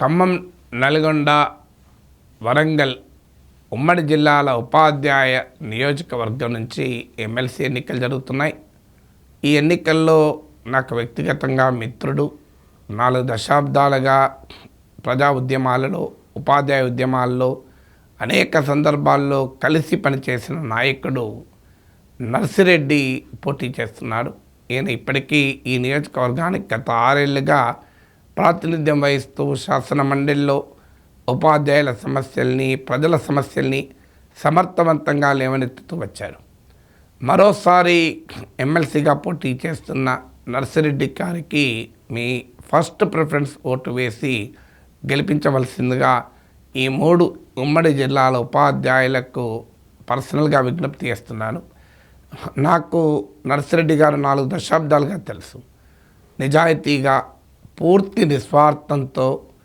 ఖమ్మం నల్గొండ వరంగల్ ఉమ్మడి జిల్లాల ఉపాధ్యాయ నియోజకవర్గం నుంచి ఎమ్మెల్సీ ఎన్నికలు జరుగుతున్నాయి. ఈ ఎన్నికల్లో నాకు వ్యక్తిగతంగా మిత్రుడు నాలుగు దశాబ్దాలుగా ప్రజా ఉద్యమాలలో ఉపాధ్యాయ ఉద్యమాల్లో అనేక సందర్భాల్లో కలిసి పనిచేసిన నాయకుడు నర్సిరెడ్డి పోటీ చేస్తున్నాడు. ఈయన ఇప్పటికీ ఈ నియోజకవర్గానికి గత ఆరేళ్ళుగా ప్రాతినిధ్యం వహిస్తూ శాసన మండలిలో ఉపాధ్యాయుల సమస్యల్ని ప్రజల సమస్యల్ని సమర్థవంతంగా లేవనెత్తుతూ వచ్చారు. మరోసారి ఎమ్మెల్సీగా పోటీ చేస్తున్న నర్సిరెడ్డి గారికి మీ ఫస్ట్ ప్రిఫరెన్స్ ఓటు వేసి గెలిపించవలసిందిగా ఈ మూడు ఉమ్మడి జిల్లాల ఉపాధ్యాయులకు పర్సనల్గా విజ్ఞప్తి చేస్తున్నాను. నాకు నర్సిరెడ్డి గారు నాలుగు దశాబ్దాలుగా తెలుసు. నిజాయితీగా పూర్తి నిస్వార్థంతో